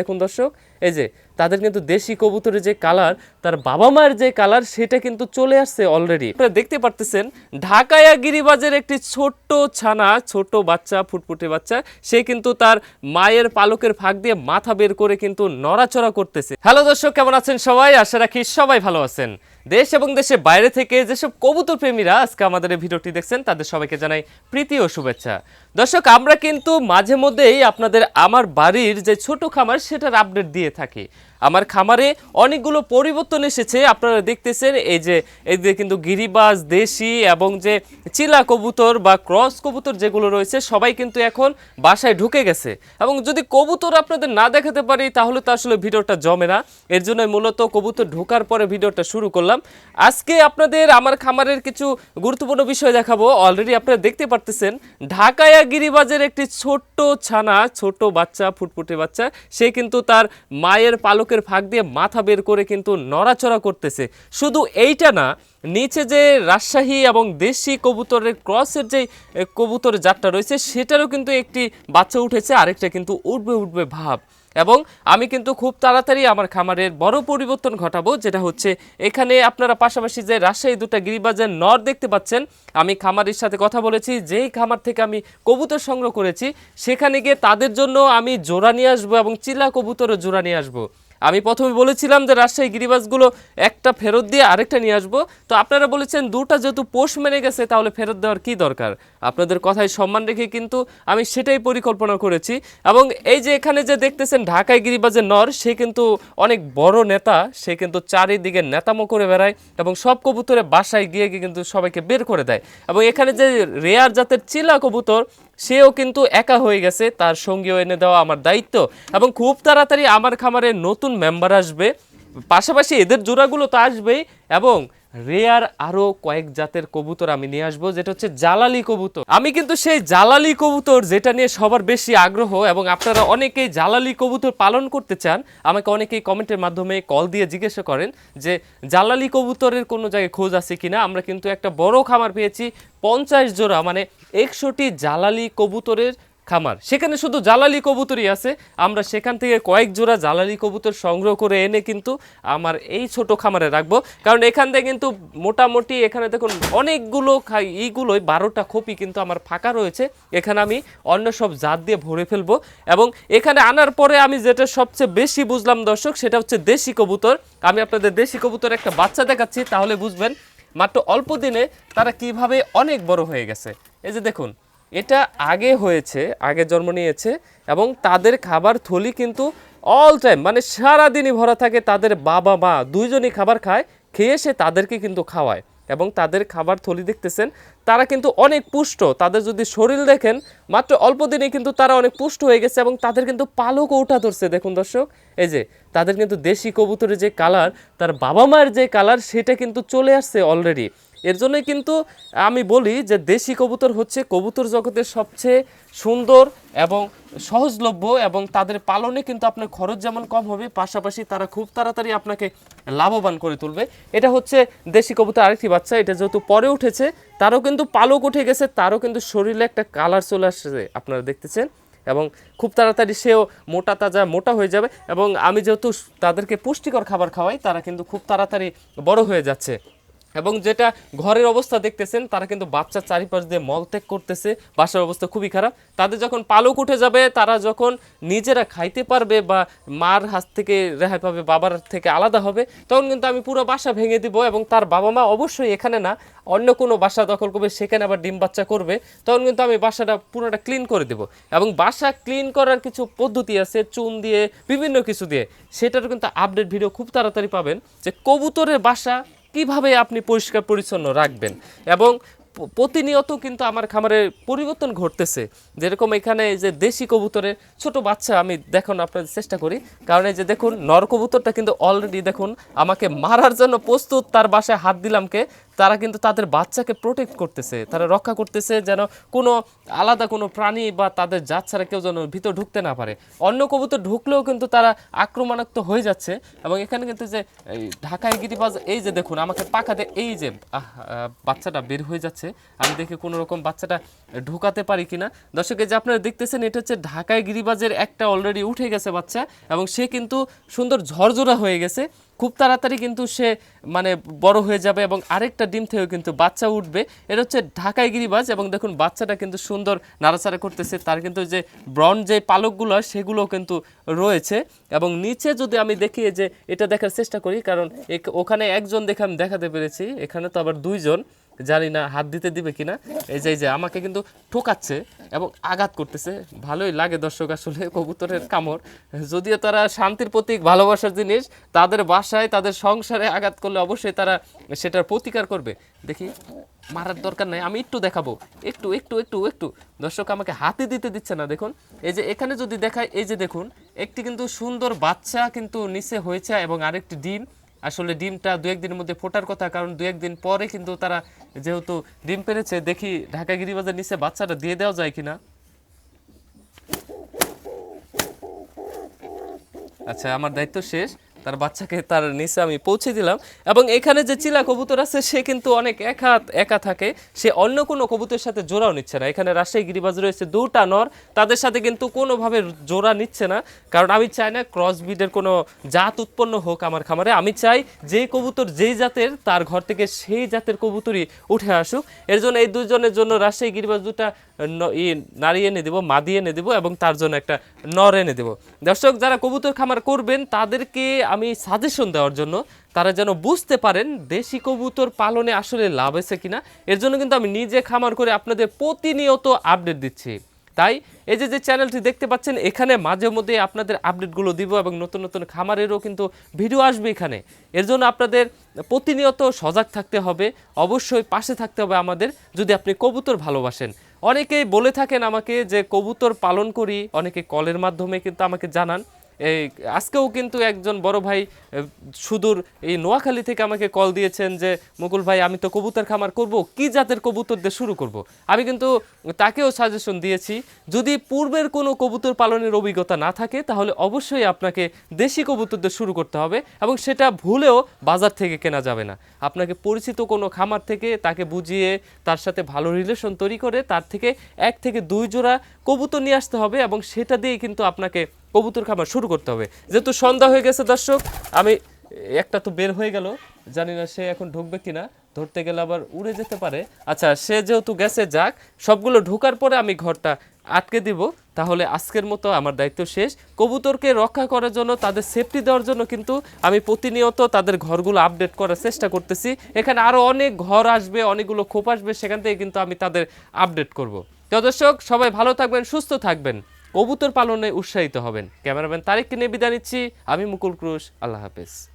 দেখুন দর্শক এই যে, তাদের কিন্তু দেশি কবুতরের যে কালার, তার বাবা মায়ের যে কালার, সেটা কিন্তু চলে আসছে অলরেডি আপনারা দেখতে পারতেছেন, ঢাকায়া গিরিবাজের একটি ছোট্ট ছানা ছোট বাচ্চা, ফুটফুটে বাচ্চা, সে কিন্তু তার মায়ের পালকের ফাঁক দিয়ে মাথা বের করে কিন্তু নড়াচড়া করতেছে। হ্যালো দর্শক, কেমন আছেন সবাই? আশা রাখি সবাই ভালো আছেন। দেশ এবং দেশের বাইরে থেকে যেসব কবুতর প্রেমীরা আজকে আমাদের এই ভিডিওটি দেখছেন, তাদের সবাইকে জানাই প্রীতি ও শুভেচ্ছা। দর্শক, আমরা কিন্তু মাঝে মধ্যেই আপনাদের আমার বাড়ির যে ছোট খামার, সেটার আপডেট দিয়ে থাকি। আমার খামারে অনেকগুলো পরিবর্তন এসেছে, আপনারা দেখতেছেন, এই যে এই যে কিন্তু গিরিবাজ, দেশি এবং যে চিলা কবুতর বা ক্রস কবুতর যেগুলো রয়েছে, সবাই কিন্তু এখন বাসায় ঢুকে গেছে। এবং যদি কবুতর আপনাদের না দেখাতে পারি, তাহলে তো আসলে ভিডিওটা জমে না। এর জন্য মূলত কবুতর ঢোকার পরে ভিডিওটা শুরু করলাম। আজকে আপনাদের আমার খামারের কিছু গুরুত্বপূর্ণ বিষয় দেখাবো। অলরেডি আপনারা দেখতে পারতেছেন, ঢাকায়া গিরিবাজের একটি ছোট্ট ছানা ছোট বাচ্চা, ফুটফুটে বাচ্চা, সে কিন্তু তার মায়ের পালকের ফাঁক দিয়ে মাথা বের করে কিন্তু নড়াচড়া করতেছে। শুধু এইটা না, নিচে যে রাজশাহী এবং দেশি কবুতরের ক্রসের যে কবুতর জাতটা রয়েছে, সেটারও কিন্তু একটি বাচ্চা উঠেছে, আরেকটা কিন্তু উঠবে উঠবে ভাব। এবং আমি কিন্তু খুব তাড়াতাড়ি আমার খামারের বড় পরিবর্তন ঘটাবো, যেটা হচ্ছে এখানে আপনারা পাশাপাশি যে রাজশাহী দুটা গিরিবাজের নর দেখতে পাচ্ছেন, আমি খামারের সাথে কথা বলেছি, যেই খামার থেকে আমি কবুতর সংগ্রহ করেছি, সেখানে গিয়ে তাদের জন্য আমি জোড়া নিয়ে আসব এবং চিলা কবুতরও জোড়া নিয়ে আসব। আমি প্রথমে বলেছিলাম যে রাজশাহী গিরিবাজগুলো একটা ফেরত দিয়ে আরেকটা নিয়ে আসব। তো আপনারা বলেছেন দুটা যেহেতু পোষ মেনে গেছে, তাহলে ফেরত দেওয়ার কি দরকার? আপনাদের কথায় সম্মান রেখে কিন্তু আমি সেটাই পরিকল্পনা করেছি। এবং এই যে এখানে যে দেখতেছেন ঢাকায় গিরিবাজের নর, সে কিন্তু অনেক বড় নেতা, সে কিন্তু চারিদিকে নেতামো করে বেড়ায় এবং সব কবুতরে বাসায় গিয়ে গিয়ে কিন্তু সবাইকে বের করে দেয়। এবং এখানে যে রেয়ার জাতের চিলা কবুতর সেও কিন্তু একা হয়ে গেছে, তার সঙ্গীও এনে দেওয়া আমার দায়িত্ব এবং খুব তাড়াতাড়ি আমার খামারে নতুন মেম্বার আসবে। পাশাপাশি এদের জোড়াগুলো তো আসবেই এবং রেয়ার আরও কয়েক জাতের কবুতর আমি নিয়ে আসব, যেটা হচ্ছে জালালি কবুতর। আমি কিন্তু সেই জালালি কবুতর যেটা নিয়ে সবার বেশি আগ্রহ এবং আপনারা অনেকেই জালালি কবুতর পালন করতে চান, আমাকে অনেকেই কমেন্টের মাধ্যমে কল দিয়ে জিজ্ঞাসা করেন যে জালালি কবুতরের কোনো জায়গায় খোঁজ আছে কিনা? আমরা কিন্তু একটা বড় খামার পেয়েছি, পঞ্চাশ জোড়া মানে একশোটি জালালি কবুতরের খামার। সেখানে শুধু জালালি কবুতরই আছে। আমরা সেখান থেকে কয়েক জোড়া জালালি কবুতর সংগ্রহ করে এনে কিন্তু আমার এই ছোট খামারে রাখব। কারণ এখান থেকে কিন্তু মোটামুটি এখানে দেখুন অনেকগুলো এইগুলোই বারোটা খোপি কিন্তু আমার ফাঁকা রয়েছে। এখানে আমি অন্য সব জাত দিয়ে ভরে ফেলব। এবং এখানে আনার পরে আমি যেটা সবচেয়ে বেশি বুঝলাম দর্শক, সেটা হচ্ছে দেশি কবুতর। আমি আপনাদের দেশি কবুতর একটা বাচ্চা দেখাচ্ছি, তাহলে বুঝবেন মাত্র অল্প দিনে তারা কীভাবে অনেক বড় হয়ে গেছে। এই যে দেখুন এটা আগে হয়েছে, আগে জন্ম নিয়েছে এবং তাদের খাবার থলি কিন্তু অল টাইম মানে সারাদিনই ভরা থাকে তাদের বাবা মা, দুইজনই খাবার খায়, খেয়ে সে তাদেরকে কিন্তু খাওয়ায় এবং তাদের খাবার থলি দেখতেছেন, তারা কিন্তু অনেক পুষ্ট, তাদের যদি শরীর দেখেন, মাত্র অল্প দিনে কিন্তু তারা অনেক পুষ্ট হয়ে গেছে এবং তাদের কিন্তু পালকও উঠা ধরছে, দেখুন দর্শক, এই যে তাদের কিন্তু দেশি কবুতরের যে কালার তার বাবা মায়ের যে কালার সেটা কিন্তু চলে আসছে অলরেডি এর জন্যই কিন্তু আমি বলি যে দেশি কবুতর হচ্ছে কবুতর জগতের সবচেয়ে সুন্দর এবং সহজলভ্য এবং তাদের পালনে কিন্তু আপনার খরচ যেমন কম হবে, পাশাপাশি তারা খুব তাড়াতাড়ি আপনাকে লাভবান করে তুলবে। এটা হচ্ছে দেশি কবুতর আরেকটি বাচ্চা, এটা যেহেতু পরে উঠেছে, তারও কিন্তু পালক উঠে গেছে, তারও কিন্তু শরীরে একটা কালার চলে আসছে, আপনারা দেখতেছেন। এবং খুব তাড়াতাড়ি সেও মোটা তাজা মোটা হয়ে যাবে এবং আমি যেহেতু তাদেরকে পুষ্টিকর খাবার খাওয়াই, তারা কিন্তু খুব তাড়াতাড়ি বড় হয়ে যাচ্ছে। এবং যেটা ঘরের অবস্থা দেখতেছেন, তারা কিন্তু বাচ্চার চারিপাশ দিয়ে মলত্যাগ করতেছে, বাসার অবস্থা খুবই খারাপ। তাদের যখন পালক উঠে যাবে, তারা যখন নিজেরা খাইতে পারবে বা মার হাত থেকে রেহাই পাবে, বাবার থেকে আলাদা হবে, তখন কিন্তু আমি পুরো বাসা ভেঙে দিব এবং তার বাবা মা অবশ্যই এখানে না, অন্য কোনো বাসা দখল করবে, সেখানে আবার ডিম বাচ্চা করবে, তখন কিন্তু আমি বাসাটা পুরোটা ক্লিন করে দেব। এবং বাসা ক্লিন করার কিছু পদ্ধতি আছে, চুন দিয়ে, বিভিন্ন কিছু দিয়ে। সেটার কিন্তু আপডেট ভিডিও খুব তাড়াতাড়ি পাবেন যে কবুতরের বাসা কীভাবে আপনি পরিষ্কার পরিচ্ছন্ন রাখবেন? এবং প্রতিনিয়ত কিন্তু আমার খামারে পরিবর্তন ঘটতেছে। যেরকম এখানে যে দেশি কবুতরের ছোট বাচ্চা, আমি দেখুন আপনাদের চেষ্টা করি। কারণ এই যে দেখুন, নর কবুতরটা কিন্তু অলরেডি দেখুন, আমাকে মারার জন্য প্রস্তুত, তার বাসায় হাত দিলামকে তারা কিন্তু তাদের বাচ্চাকে প্রোটেক্ট করতেছে। তারা রক্ষা করতেছে যেন কোনো আলাদা কোনো প্রাণী বা তাদের জাত ছাড়া কেউ যেন ভিতর ঢুকতে না পারে। অন্য কবুতর ঢুকলেও কিন্তু তারা আক্রমণাত্মক হয়ে যাচ্ছে। এবং এখানে কিন্তু যে ঢাকায় গিরিবাজ, এই যে দেখুন, আমাকে পাখাতে এই যে বাচ্চাটা বের হয়ে যাচ্ছে। হচ্ছে আমি দেখি কোনো রকম বাচ্চাটা ঢোকাতে পারি কিনা। দর্শক যে আপনারা দেখতেছেন, এটা হচ্ছে ঢাকায় গিরিবাজের একটা অলরেডি উঠে গেছে বাচ্চা এবং সে কিন্তু সুন্দর ঝরঝরা হয়ে গেছে। খুব তাড়াতাড়ি কিন্তু সে মানে বড় হয়ে যাবে এবং আরেকটা ডিম থেকেও কিন্তু বাচ্চা উঠবে। এটা হচ্ছে ঢাকায় গিরিবাজ এবং দেখুন বাচ্চাটা কিন্তু সুন্দর নাড়াচাড়া করতেছে। তার কিন্তু যে ব্রন যে পালকগুলো সেগুলো কিন্তু রয়েছে এবং নিচে যদি আমি দেখি যে এটা দেখার চেষ্টা করি, কারণ ওখানে একজন দেখে আমি দেখাতে পেরেছি। এখানে তো আবার দুইজন। জানি না হাত দিতে দিবে কিনা। এই যে যে, আমাকে কিন্তু ঠোকাচ্ছে এবং আঘাত করতেছে। ভালোই লাগে দর্শক আসলে কবুতরের কামড়। যদিও তারা শান্তির প্রতীক, ভালোবাসার জিনিস, তাদের বাসায়, তাদের সংসারে আঘাত করলে অবশ্যই তারা সেটার প্রতিকার করবে। দেখি, মারার দরকার নাই, আমি একটু দেখাবো। একটু একটু একটু একটু। দর্শক আমাকে হাতে দিতে দিচ্ছে না, দেখুন। এই যে, এখানে যদি দেখায় এই যে দেখুন, একটি কিন্তু সুন্দর বাচ্চা কিন্তু নিচে হয়েছে এবং আরেকটি ডিম। আসলে ডিমটা দু একদিনের মধ্যে ফোটার কথা, কারণ দু একদিন পরে কিন্তু তারা যেহেতু ডিম পেরেছে, দেখি ঢাকা গিরিবাজার নিচে বাচ্চাটা দিয়ে দেওয়া যায় কিনা? আচ্ছা আমার দায়িত্ব শেষ। তার বাচ্চাকে তার নিচে আমি পৌঁছে দিলাম। এবং এখানে যে চিলা কবুতর আছে, সে কিন্তু অনেক একা একা থাকে। সে অন্য কোনো কবুতরের সাথে জোড়াও নিচ্ছে না। এখানে রাজশাহী গিরিবাজ রয়েছে দুটা নর। তাদের সাথে কিন্তু কোনোভাবে জোড়া নিচ্ছে না। কারণ আমি চাই না ক্রস ব্রিডের কোনো জাত উৎপন্ন হোক আমার খামারে। আমি চাই যে কবুতর যেই জাতের, তার ঘর থেকে সেই জাতের কবুতরই উঠে আসুক। এর জন্য এই দুজনের জন্য রাজশাহী গিরিবাজ দুটা নারী এনে দেবো মাদি এনে দেবো এবং তার জন্য একটা নর এনে দেবো। দর্শক, যারা কবুতর খামার করবেন, তাদেরকে আমি সাজেশন দেওয়ার জন্য তারা যেন বুঝতে পারেন দেশি কবুতর পালনে আসলে লাভ আছে কিনা। এর জন্য কিন্তু আমি নিজে খামার করে আপনাদের প্রতিনিয়ত আপডেট দিচ্ছি। তাই এই যে যে চ্যানেলটি দেখতে পাচ্ছেন, এখানে মাঝে মধ্যে আপনাদের আপডেটগুলো দিব এবং নতুন নতুন খামারেরও কিন্তু ভিডিও আসবে এখানে। এর জন্য আপনাদের প্রতিনিয়ত সজাগ থাকতে হবে, অবশ্যই পাশে থাকতে হবে আমাদের যদি আপনি কবুতর ভালোবাসেন। অনেকেই বলে থাকেন আমাকে যে, কবুতর পালন করি। অনেকে কলের মাধ্যমে কিন্তু আমাকে জানান। এই, আজকেও কিন্তু একজন বড় ভাই সুদূর এই নোয়াখালী থেকে আমাকে কল দিয়েছেন যে, মুকুল ভাই, আমি তো কবুতর খামার করব, কি জাতের কবুতর দিয়ে শুরু করব? আমি কিন্তু তাকেও সাজেশন দিয়েছি, যদি পূর্বের কোনো কবুতর পালনের অভিজ্ঞতা না থাকে, তাহলে অবশ্যই আপনাকে দেশি কবুতর দিয়ে শুরু করতে হবে এবং সেটা ভুলেও বাজার থেকে কেনা যাবে না। আপনাকে পরিচিত কোনো খামার থেকে তাকে বুঝিয়ে, তার সাথে ভালো রিলেশন তৈরি করে, তার থেকে এক থেকে দুই জোড়া কবুতর নিয়ে আসতে হবে এবং সেটা দিয়েই কিন্তু আপনাকে কবুতর খামার শুরু করতে হবে। যেহেতু সন্ধ্যা হয়ে গেছে দর্শক, আমি একটা তো বের হয়ে গেল, জানি না সে এখন ঢুকবে কিনা, ধরতে গেলে আবার উড়ে যেতে পারে। আচ্ছা সে যেহেতু গেছে যাক, সবগুলো ঢোকার পরে আমি ঘরটা আটকে দিব, তাহলে আজকের মতো আমার দায়িত্ব শেষ। কবুতরকে রক্ষা করার জন্য, তাদের সেফটি দেওয়ার জন্য কিন্তু আমি প্রতিনিয়ত তাদের ঘরগুলো আপডেট করার চেষ্টা করতেছি। এখানে আরও অনেক ঘর আসবে, অনেকগুলো খোপ আসবে, সেখান থেকে কিন্তু আমি তাদের আপডেট করব। তো দর্শক, সবাই ভালো থাকবেন, সুস্থ থাকবেন। কবুতর পালনে উৎসাহিত হবেন। ক্যামেরাম্যান তারিখকে নিয়ে বিদায় নিচ্ছি। আমি মুকুল ক্রুশ। আল্লাহ হাফেজ।